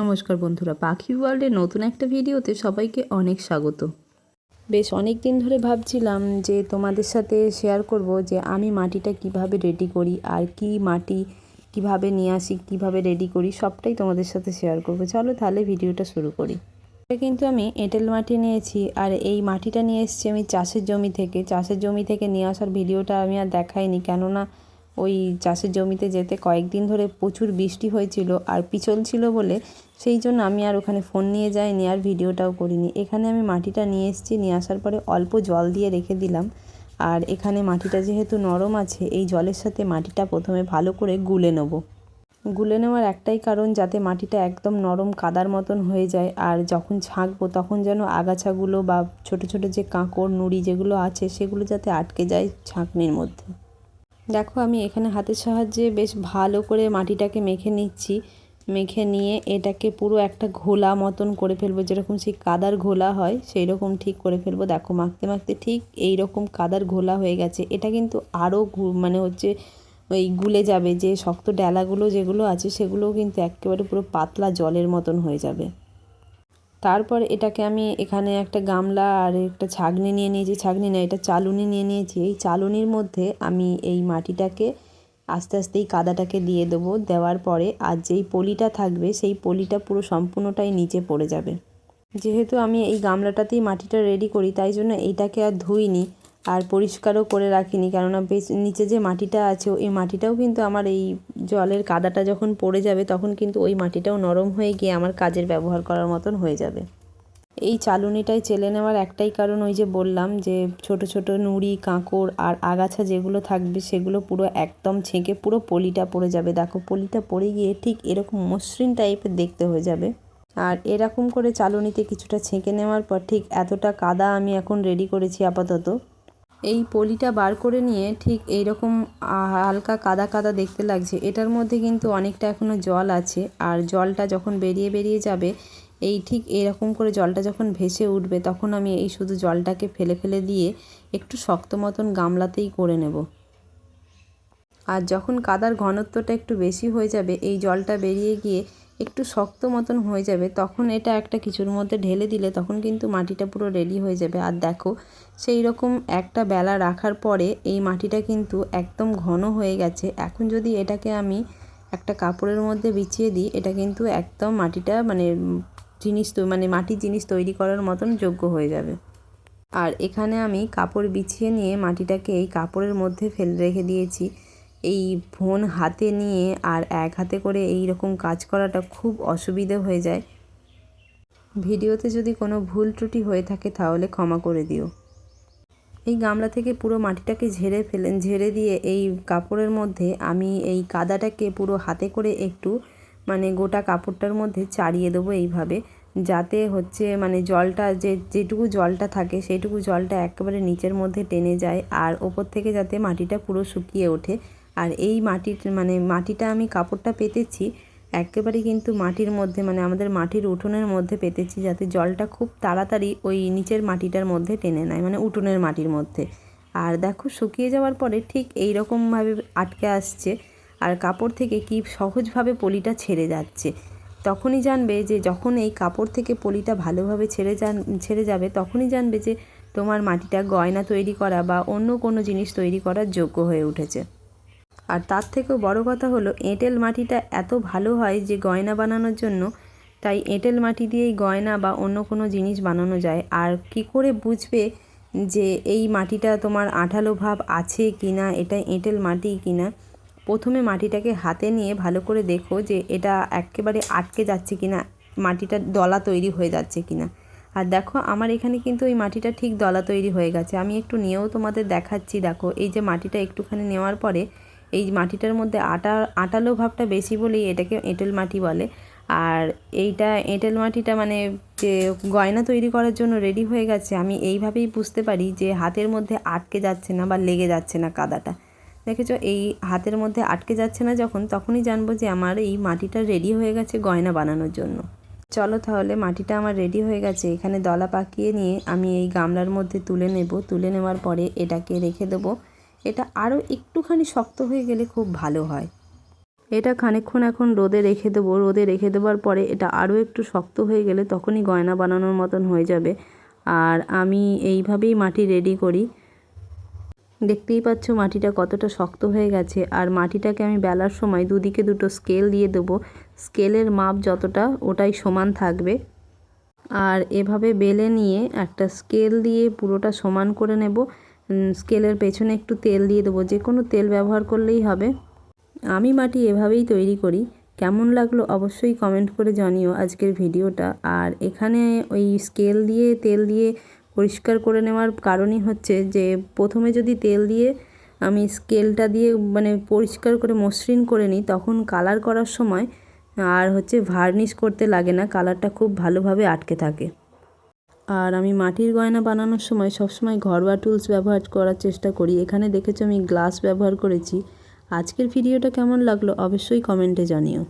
নমস্কার বন্ধুরা, পাখি ওয়ার্ল্ডের নতুন একটা ভিডিওতে সবাইকে অনেক স্বাগত। বেশ অনেক দিন ধরে ভাবছিলাম যে তোমাদের সাথে শেয়ার করব যে আমি মাটিটা কীভাবে রেডি করি আর কি মাটি কীভাবে নিয়ে আসি, কীভাবে রেডি করি, সবটাই তোমাদের সাথে শেয়ার করব। চলো তাহলে ভিডিওটা শুরু করি। এটা কিন্তু আমি এঁটেল মাটি নিয়েছি আর এই মাটিটা নিয়ে এসেছি আমি চাষের জমি থেকে। চাষের জমি থেকে নিয়ে আসার ভিডিওটা আমি আর দেখাইনি, কেননা ওই চাষের জমিতে যেতে কয়েকদিন ধরে প্রচুর বৃষ্টি হয়েছিল আর পিছল ছিল বলে সেই জন্য আমি আর ওখানে ফোন নিয়ে যাইনি আর ভিডিওটাও করিনি। এখানে আমি মাটিটা নিয়ে এসেছি, নিয়ে আসার পরে অল্প জল দিয়ে রেখে দিলাম। আর এখানে মাটিটা যেহেতু নরম আছে, এই জলের সাথে মাটিটা প্রথমে ভালো করে গুলে নেব। গুলে নেওয়ার একটাই কারণ যাতে মাটিটা একদম নরম কাদার মতন হয়ে যায় আর যখন ছাঁকবো তখন যেন আগাছাগুলো বা ছোট ছোট যে কাঁকড়, নুড়ি যেগুলো আছে সেগুলো যাতে আটকে যায় ছাঁকনির মধ্যে। দেখো, আমি এখানে হাতের সাহায্যে বেশ ভালো করে মাটিটাকে মেখে নিচ্ছি। মেখে নিয়ে এটাকে পুরো একটা ঘোলা মতন করে ফেলব। যেরকম সেই কাদার ঘোলা হয় সেই রকম ঠিক করে ফেলব। দেখো, মাখতে মাখতে ঠিক এই রকম কাদার ঘোলা হয়ে গেছে। এটা কিন্তু আরও মানে হচ্ছে ওই গুলে যাবে। যে শক্ত ডেলাগুলো যেগুলো আছে, সেগুলোও কিন্তু একেবারে পুরো পাতলা জলের মতন হয়ে যাবে। তারপর এটাকে আমি এখানে একটা গামলা আর একটা ছাগনি নিয়ে নিয়েছি। ছাগনি না, এটা চালুনি নিয়ে নিয়েছি। এই চালুনির মধ্যে আমি এই মাটিটাকে আস্তে আস্তে এই কাদাটাকে দিয়ে দেবো। দেওয়ার পরে আর যেই পলিটা থাকবে, সেই পলিটা পুরো সম্পূর্ণটাই নিচে পড়ে যাবে। যেহেতু আমি এই গামলাটাতেই মাটিটা রেডি করি, তাই জন্য এইটাকে আর ধুইনি। আর পরিষ্কারও করে রাখিনি, কেননা বেশ নিচে যে মাটিটা আছে, ওই মাটিটাও কিন্তু আমার এই জলের কাদাটা যখন পড়ে যাবে, তখন কিন্তু ওই মাটিটাও নরম হয়ে গিয়ে আমার কাজের ব্যবহার করার মতন হয়ে যাবে। এই চালুনিটাই চেলে নেওয়ার একটাই কারণ ওই যে বললাম যে, ছোট ছোট নুড়ি, কাঁকড় আর আগাছা যেগুলো থাকবে, সেগুলো পুরো একদম ছেঁকে পুরো পলিটা পড়ে যাবে। দেখো, পলিটা পড়ে গিয়ে ঠিক এরকম মসৃণ টাইপের দেখতে হয়ে যাবে। আর এরকম করে চালুনিতে কিছুটা ছেঁকে নেওয়ার পর ঠিক এতটা কাদা আমি এখন রেডি করেছি আপাতত। এই পলিটা বার করে নিয়ে ঠিক এই রকম হালকা কাদা কাদা দেখতে লাগছে। এটার মধ্যে কিন্তু অনেকটা এখনও জল আছে। আর জলটা যখন বেরিয়ে বেরিয়ে যাবে, এই ঠিক এরকম করে জলটা যখন ভেসে উঠবে, তখন আমি এই শুধু জলটাকে ফেলে ফেলে দিয়ে একটু শক্ত মতন গামলাতেই করে নেব। আর যখন কাদার ঘনত্বটা একটু বেশি হয়ে যাবে, এই জলটা বেরিয়ে গিয়ে একটু শক্ত মতন হয়ে যাবে, তখন এটা একটা কিছুর মধ্যে ঢেলে দিলে তখন কিন্তু মাটিটা পুরো রেডি হয়ে যাবে। আর দেখো, সেই রকম একটা বেলা রাখার পরে এই মাটিটা কিন্তু একদম ঘন হয়ে গেছে। এখন যদি এটাকে আমি একটা কাপড়ের মধ্যে বিছিয়ে দিই, এটা কিন্তু একদম মাটিটা মানে জিনিস মানে মাটির জিনিস তৈরি করার মতন যোগ্য হয়ে যাবে। আর এখানে আমি কাপড় বিছিয়ে নিয়ে মাটিটাকে এই কাপড়ের মধ্যে ফেলে রেখে দিয়েছি। এই ফোন হাতে নিয়ে আর এক হাতে করে এই রকম কাজ করাটা খুব অসুবিধে হয়ে যায়। ভিডিওতে যদি কোনো ভুল ত্রুটি হয়ে থাকে তাহলে ক্ষমা করে দিও। এই গামলা থেকে পুরো মাটিটাকে ঝেড়ে ফেলেন ঝেড়ে দিয়ে এই কাপড়ের মধ্যে আমি এই কাদাটাকে পুরো হাতে করে একটু মানে গোটা কাপড়টার মধ্যে চাড়িয়ে দেবো এইভাবে, যাতে হচ্ছে মানে জলটা যে, যেটুকু জলটা থাকে সেইটুকু জলটা একেবারে নিচের মধ্যে টেনে যায় আর ওপর থেকে যাতে মাটিটা পুরো শুকিয়ে ওঠে। আর এই মাটির মানে মাটিটা আমি কাপড়টা পেতেছি একেবারে কিন্তু মাটির মধ্যে মানে আমাদের মাটির উঠোনের মধ্যে পেতেছি যাতে জলটা খুব তাড়াতাড়ি ওই নিচের মাটিটার মধ্যে টেনে নেয় মানে উঠোনের মাটির মধ্যে। আর দেখো শুকিয়ে যাওয়ার পরে ঠিক এই রকমভাবে আটকে আসছে আর কাপড় থেকে কি সহজভাবে পলিটা ছেড়ে যাচ্ছে। তখনই জানবে যে যখন এই কাপড় থেকে পলিটা ভালোভাবে ছেড়ে যান, ছেড়ে যাবে, তখনই জানবে যে তোমার মাটিটা গয়না তৈরি করা বা অন্য কোনো জিনিস তৈরি করার যোগ্য হয়ে উঠেছে। আর তার থেকেও বড় কথা হলো, এঁটেল মাটিটা এত ভালো হয় যে গয়না বানানোর জন্য, তাই এঁটেল মাটি দিয়েই গয়না বা অন্য কোনো জিনিস বানানো যায়। আর কি করে বুঝবে যে এই মাটিটা তোমার আঠালো ভাব আছে কি না, এটা এঁটেল মাটি কি না? প্রথমে মাটিটাকে হাতে নিয়ে ভালো করে দেখো যে এটা একেবারে আটকে যাচ্ছে কি না, মাটিটা দলা তৈরি হয়ে যাচ্ছে কি না। আর দেখো, আমার এখানে কিন্তু ওই মাটিটা ঠিক দলা তৈরি হয়ে গেছে। আমি একটু নিয়েও তোমাদের দেখাচ্ছি। দেখো, এই যে মাটিটা একটুখানি নেওয়ার পরে এই মাটিটার মধ্যে আটা, আটালো ভাবটা বেশি বলেই এটাকে এঁটেল মাটি বলে। আর এইটা এঁটেল মাটিটা মানে যে গয়না তৈরি করার জন্য রেডি হয়ে গেছে, আমি এইভাবেই বুঝতে পারি যে হাতের মধ্যে আটকে যাচ্ছে না বা লেগে যাচ্ছে না কাদাটা। দেখেছ? এই হাতের মধ্যে আটকে যাচ্ছে না যখন, তখনই জানব যে আমার এই মাটিটা রেডি হয়ে গেছে গয়না বানানোর জন্য। চলো তাহলে মাটিটা আমার রেডি হয়ে গেছে, এখানে দলা পাকিয়ে নিয়ে আমি এই গামলার মধ্যে তুলে নেব। তুলে নেওয়ার পরে এটাকে রেখে দেবো। এটা আরও একটুখানি শক্ত হয়ে গেলে খুব ভালো হয়। এটা খানিকক্ষণ এখন রোদে রেখে দেবো। রোদে রেখে দেওয়ার পরে এটা আরও একটু শক্ত হয়ে গেলে তখনই গয়না বানানোর মতন হয়ে যাবে। আর আমি এইভাবেই মাটি রেডি করি। দেখতেই পাচ্ছ মাটিটা কতটা শক্ত হয়ে গেছে। আর মাটিটাকে আমি বেলার সময় দুদিকে দুটো স্কেল দিয়ে দেবো। স্কেলের মাপ যতটা, ওটাই সমান থাকবে। আর এভাবে বেলে নিয়ে একটা স্কেল দিয়ে পুরোটা সমান করে নেব। স্কেলের পেছনে একটু তেল দিয়ে দেবো, যে কোনো তেল ব্যবহার করলেই হবে। আমি মাটি এভাবেই তৈরি করি। কেমন লাগল অবশ্যই কমেন্ট করে জানিও আজকের ভিডিওটা। আর এখানে ওই স্কেল দিয়ে, তেল দিয়ে পরিষ্কার করে নেওয়ার কারণই হচ্ছে যে, প্রথমে যদি তেল দিয়ে আমি স্কেলটা দিয়ে মানে পরিষ্কার করে মসৃণ করে নিই, তখন কালার করার সময় আর হচ্ছে ভার্নিশ করতে লাগে না কালারটা খুব ভালোভাবে আটকে থাকে। আর আমি মাটির গয়না বানানোর সময় সবসময় ঘরোয়া টুলস ব্যবহার করার চেষ্টা করি। এখানে দেখেছ আমি গ্লাস ব্যবহার করেছি। আজকের ভিডিওটা কেমন লাগল অবশ্যই কমেন্টে জানিও।